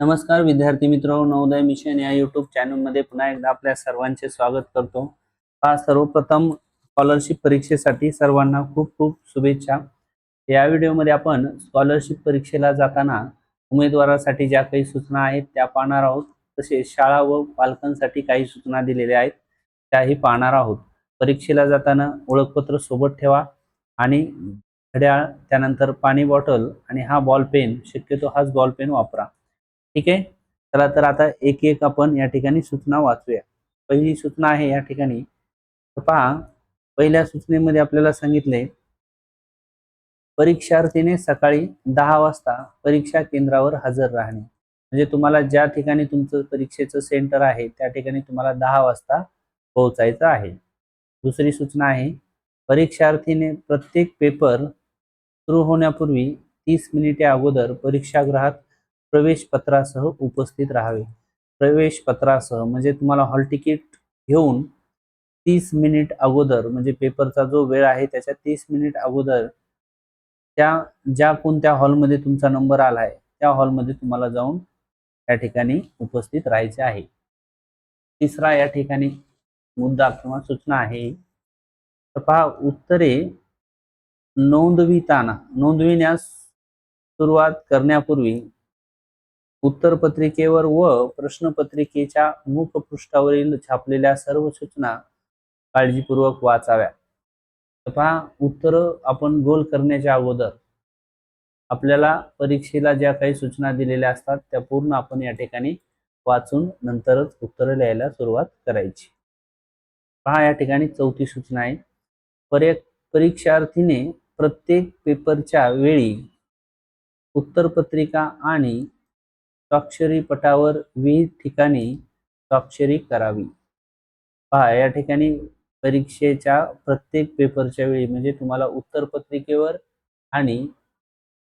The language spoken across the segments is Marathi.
नमस्कार विद्यार्थी मित्र नवोदय मिशन या युट्यूब चॅनलमध्ये पुन्हा एकदा आपल्या सर्वांचे स्वागत करतो. हा सर्वप्रथम स्कॉलरशिप परीक्षेसाठी सर्वांना खूप खूप शुभेच्छा. या व्हिडिओमध्ये आपण स्कॉलरशिप परीक्षेला जाताना उमेदवारासाठी ज्या काही सूचना आहेत त्या पाहणार आहोत. तसेच शाळा व पालकांसाठी काही सूचना दिलेल्या आहेत त्याही पाहणार आहोत. परीक्षेला जाताना ओळखपत्र सोबत ठेवा आणि घड्याळ त्यानंतर पाणी बॉटल आणि हा बॉल पेन शक्यतो हाच बॉल पेन वापरा. ठीक आहे? चला तर आता एक एक आपण या ठिकाणी सूचना वाचूया. पहिली सूचना आहे या ठिकाणी पहा पहिल्या सूचनेमध्ये आपल्याला सांगितले परीक्षार्थीने सकाळी दहा वाजता परीक्षा केंद्रावर हजर राहणे. म्हणजे तुम्हाला ज्या ठिकाणी तुमचं परीक्षेचं सेंटर आहे त्या ठिकाणी तुम्हाला दहा वाजता पोहोचायचं आहे. दुसरी सूचना आहे परीक्षार्थीने प्रत्येक पेपर सुरू होण्यापूर्वी तीस मिनिटे अगोदर परीक्षागृहात प्रवेश पत्रासह उपस्थित राहावे. प्रवेश पत्रासह म्हणजे तुम्हाला हॉल तिकीट घेऊन तीस मिनिट अगोदर म्हणजे पेपरचा जो वेळ आहे त्याच्या तीस मिनिट अगोदर त्या ज्या कोणत्या हॉलमध्ये तुमचा नंबर आला आहे त्या हॉलमध्ये तुम्हाला जाऊन त्या ठिकाणी उपस्थित राहायचे आहे. तिसरा या ठिकाणी मुद्दा किंवा सूचना आहे. तर पहा उत्तरे नोंदविताना नोंदविण्यास सुरुवात करण्यापूर्वी उत्तरपत्रिकेवर व प्रश्नपत्रिकेच्या मुखपृष्ठावरील छापलेल्या सर्व सूचना काळजीपूर्वक वाचाव्या. तर पहा उत्तर आपण गोल करण्याच्या अगोदर आपल्याला परीक्षेला ज्या काही सूचना दिलेल्या असतात त्या पूर्ण आपण या ठिकाणी वाचून नंतरच उत्तर लिहायला सुरुवात करायची. पहा या ठिकाणी चौथी सूचना आहे. पर्य परीक्षार्थीने प्रत्येक पेपरच्या वेळी उत्तरपत्रिका आणि स्वाक्षरी पटावर विविध ठिकाणी स्वाक्षरी करावी. पहा या ठिकाणी परीक्षेच्या प्रत्येक पेपरच्या वेळी म्हणजे तुम्हाला उत्तरपत्रिकेवर आणि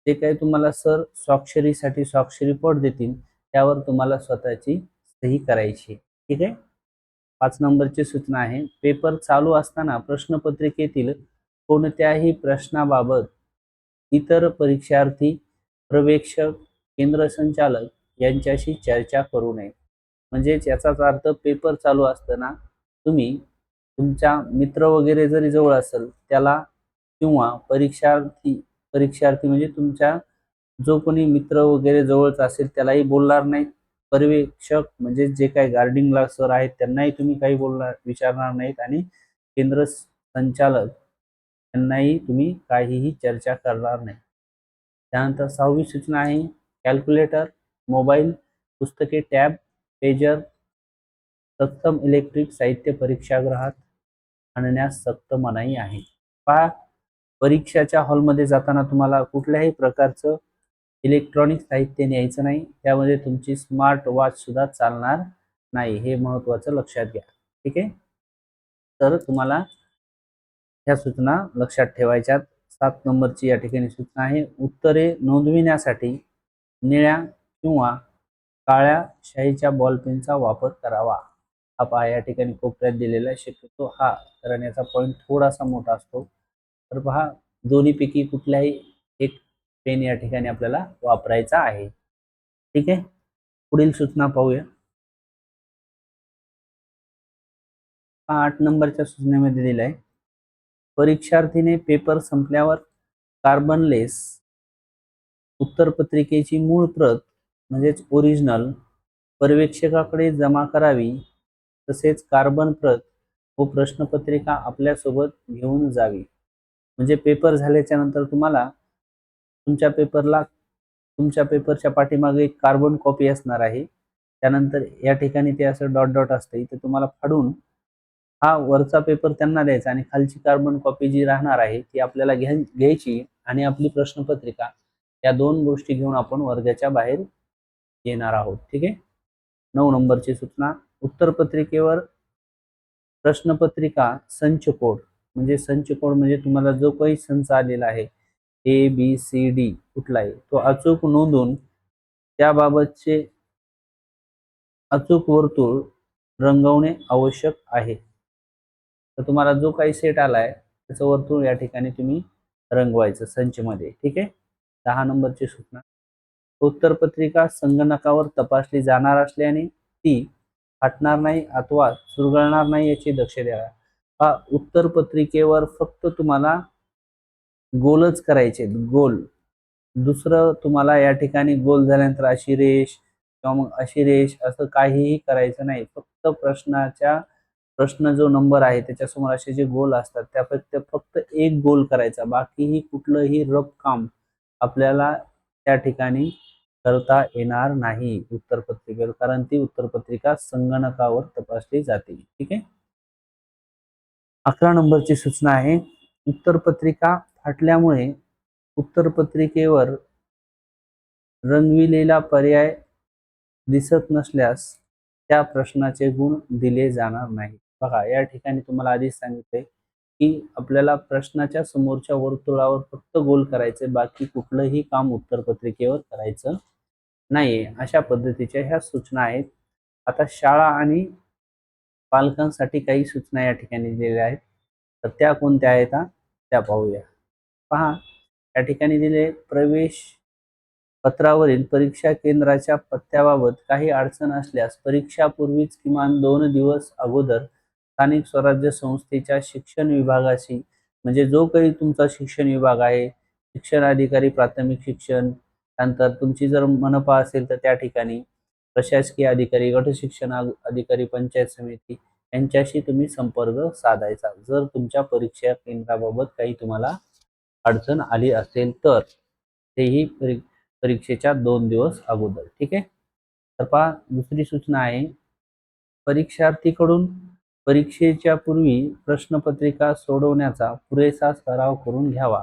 जे काही तुम्हाला सर स्वाक्षरीसाठी स्वाक्षरी पट देतील त्यावर तुम्हाला स्वतःची सही करायची. ठीक आहे? पाच नंबरची सूचना आहे. पेपर चालू असताना प्रश्नपत्रिकेतील कोणत्याही प्रश्नाबाबत इतर परीक्षार्थी प्रवेक्षक केंद्र संचालक यांच्याशी चर्चा करू नये. म्हणजेच याचाच अर्थ पेपर चालू असताना तुम्ही तुमच्या मित्र वगैरे जरी जवळ असेल त्याला किंवा परीक्षार्थी परीक्षार्थी म्हणजे तुमच्या जो कोणी मित्र वगैरे जवळच असेल त्यालाही बोलणार नाहीत. पर्यवेक्षक म्हणजे जे काही गार्डिंगला सर आहेत त्यांनाही तुम्ही काही बोलणार विचारणार नाहीत आणि केंद्र संचालक यांनाही तुम्ही काहीही चर्चा करणार नाही त्यानंतर सहावी सूचना आहे कॅल्क्युलेटर मोबाईल पुस्तके टॅब पेजर सक्षम इलेक्ट्रिक साहित्य परीक्षागृहात आणण्यास सक्त मनाई आहे. पहा परीक्षाच्या हॉलमध्ये जाताना तुम्हाला कुठल्याही प्रकारचं इलेक्ट्रॉनिक साहित्य न्यायचं नाही त्यामध्ये तुमची स्मार्ट वॉच सुद्धा चालणार नाही हे महत्वाचं लक्षात घ्या. ठीक आहे? तर तुम्हाला ह्या सूचना लक्षात ठेवायच्यात. सात नंबरची या ठिकाणी सूचना आहे. उत्तरे नोंदविण्यासाठी निळ्या किंवा काळ्या शाईच्या बॉलपेनचा वापर करावा. हा पहा या ठिकाणी कोपऱ्यात दिलेला शक्यतो हा कारण याचा पॉईंट थोडासा मोठा असतो. तर पहा दोन्हीपैकी कुठल्याही एक पेन या ठिकाणी आपल्याला वापरायचा आहे. ठीक आहे? पुढील सूचना पाहूया. आठ नंबरच्या सूचनेमध्ये दिलं आहे परीक्षार्थीने पेपर संपल्यावर कार्बनलेस उत्तरपत्रिकेची मूळ प्रत म्हणजेच ओरिजिनल पर्यवेक्षकाकडे जमा करावी तसेच कार्बन प्रत व प्रश्नपत्रिका आपल्यासोबत घेऊन जावी. म्हणजे पेपर झाल्याच्यानंतर तुम्हाला तुमच्या पेपरला तुमच्या पेपरच्या पाठीमागे एक कार्बन कॉपी असणार आहे. त्यानंतर या ठिकाणी ते असं डॉट डॉट असतं इथे तुम्हाला फाडून हा वरचा पेपर त्यांना द्यायचा आणि खालची कार्बन कॉपी जी राहणार आहे ती आपल्याला घ्या घ्यायची आणि आपली प्रश्नपत्रिका या दोन गोष्टी घेऊन आपण वर्गाच्या बाहेर येणार आहोत ठीक आहे? नऊ नंबरची सूचना उत्तरपत्रिकेवर प्रश्नपत्रिका संच कोड. म्हणजे संच कोड म्हणजे तुम्हाला जो काही संच आलेला आहे ए बी सी डी कुठला आहे तो अचूक नोंदून त्याबाबतचे अचूक वर्तुळ रंगवणे आवश्यक आहे. तर तुम्हाला जो काही सेट आलाय त्याचं वर्तुळ या ठिकाणी तुम्ही रंगवायचं संचमध्ये ठीक आहे? दहा नंबरची सूचना. उत्तरपत्रिका संगणकावर तपासली जाणार असल्याने ती फाटणार नाही अथवा चुरगळणार नाही याची दक्ष द्यावा. हा उत्तरपत्रिकेवर फक्त तुम्हाला गोलच करायचे गोल. दुसरं तुम्हाला या ठिकाणी गोल झाल्यानंतर अशी रेष किंवा मग अशी रेष असं काहीही करायचं नाही. फक्त प्रश्नाच्या प्रश्न जो नंबर आहे त्याच्यासमोर असे जे गोल असतात त्यापैकी फक्त एक गोल करायचा. बाकीही कुठलंही रफ काम आपल्याला त्या ठिकाणी करता येणार नाही उत्तरपत्रिकेवर कारण ती उत्तरपत्रिका संगणकावर तपासली जाते. ठीक आहे? अकरा नंबरची सूचना आहे. उत्तरपत्रिका फाटल्यामुळे उत्तरपत्रिकेवर रंगविलेला पर्याय दिसत नसल्यास त्या प्रश्नाचे गुण दिले जाणार नाही बघा या ठिकाणी तुम्हाला आधीच सांगितले की आपल्याला प्रश्नाच्या समोरच्या वर्तुळावर फक्त गोल करायचे बाकी कुठलंही काम उत्तरपत्रिकेवर करायचं नाही अशा पद्धतीच्या ह्या सूचना आहेत. आता शाळा आणि पालकांसाठी काही सूचना या ठिकाणी दिलेल्या आहेत. तर त्या कोणत्या आहेत त्या पाहूया. पहा या ठिकाणी दिले प्रवेश पत्रावरील परीक्षा केंद्राच्या पत्त्याबाबत काही अडचण असल्यास परीक्षापूर्वीच किमान दोन दिवस अगोदर स्थानिक स्वराज्य संस्थेच्या शिक्षण विभागाशी म्हणजे जो काही तुमचा शिक्षण विभाग आहे शिक्षण अधिकारी प्राथमिक शिक्षण त्यानंतर तुमची जर मनपा असेल तर त्या ठिकाणी प्रशासकीय अधिकारी गट शिक्षण अधिकारी पंचायत समिती यांच्याशी तुम्ही संपर्क साधायचा. जर तुमच्या परीक्षा केंद्राबाबत काही तुम्हाला अडचण आली असेल तर तेही परीक्षेच्या दोन दिवस अगोदर. ठीक आहे? तर पहा दुसरी सूचना आहे. परीक्षार्थीकडून परीक्षेच्या पूर्वी प्रश्नपत्रिका सोडवण्याचा पुरेसा सराव करून घ्यावा.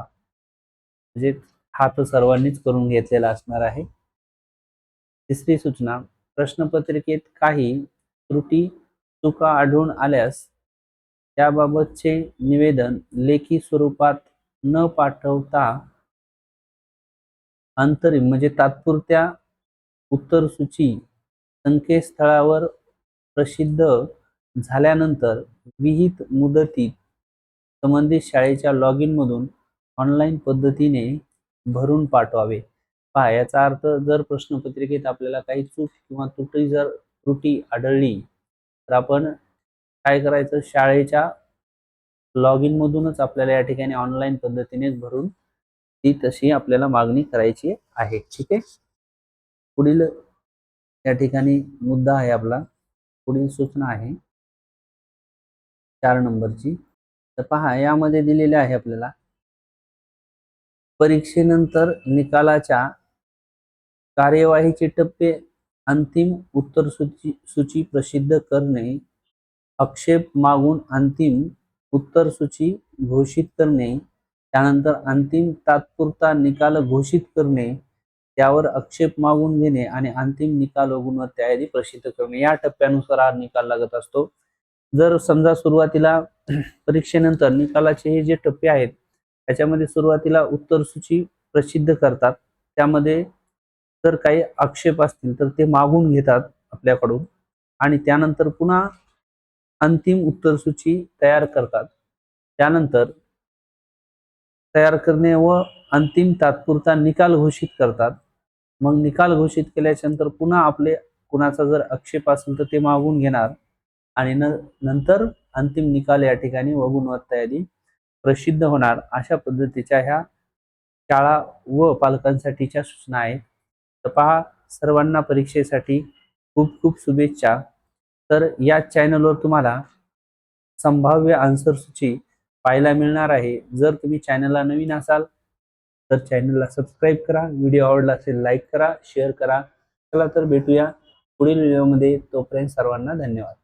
म्हणजे हा तर सर्वांनीच करून घेतलेला असणार आहे. तिसरी सूचना प्रश्नपत्रिकेत काही त्रुटी चुका आढळून आल्यास त्याबाबतचे निवेदन लेखी स्वरूपात न पाठवता अंतरिम म्हणजे तात्पुरत्या उत्तरसूची संकेतस्थळावर प्रसिद्ध झाल्यानंतर विहित मुदतीत संबंधित शाळेच्या लॉग इन मधून ऑनलाईन पद्धतीने भरून पाठवावे. पहा याचा अर्थ जर प्रश्नपत्रिकेत आपल्याला काही चूक किंवा त्रुटी जर त्रुटी आढळली तर आपण काय करायचं? शाळेच्या लॉग इन मधूनच आपल्याला या ठिकाणी ऑनलाईन पद्धतीनेच भरून ती तशी आपल्याला मागणी करायची आहे. ठीक आहे? पुढील या ठिकाणी मुद्दा आहे आपला. पुढील सूचना आहे. चार नंबरची. तर पहा यामध्ये दिलेले आहे आपल्याला परीक्षेनंतर निकालाच्या कार्यवाहीचे टप्पे अंतिम उत्तर सूची सूची प्रसिद्ध करणे आक्षेप मागून अंतिम उत्तर सूची घोषित करणे त्यानंतर अंतिम तात्पुरता निकाल घोषित करणे त्यावर आक्षेप मागून घेणे आणि अंतिम निकाल व गुणवत्ता यादी प्रसिद्ध करणे. या टप्प्यानुसार हा निकाल लागत असतो. जर समजा सुरुवातीला परीक्षेनंतर निकालाचे हे जे टप्पे आहेत याच्यामध्ये सुरुवातीला उत्तर सूची प्रसिद्ध करतात. त्यामध्ये जर काही आक्षेप असतील तर ते मागून घेतात आपल्याकडून. आणि त्यानंतर पुन्हा अंतिम उत्तर सूची तयार करतात. त्यानंतर तयार करणे व अंतिम तात्पुरता निकाल घोषित करतात. मग निकाल घोषित केल्याच्यानंतर पुन्हा आपले कुणाचा जर आक्षेप असेल तर ते मागून घेणार. आणि नंतर अंतिम निकाल या ठिकाणी व गुणवत्ता यादी प्रसिद्ध होणार अशा पद्धतीच्या ह्या शाळा व पालकांसाठीच्या सूचना आहेत. तर पहा सर्वांना परीक्षेसाठी खूप खूप शुभेच्छा. तर या चॅनलवर तुम्हाला संभाव्य आन्सर सूची पाहायला मिळणार आहे. जर तुम्ही चॅनलला नवीन असाल तर चॅनलला सबस्क्राईब करा. व्हिडिओ आवडला असेल लाईक करा शेअर करा. चला तर भेटूया पुढील व्हिडिओमध्ये तोपर्यंत सर्वांना धन्यवाद.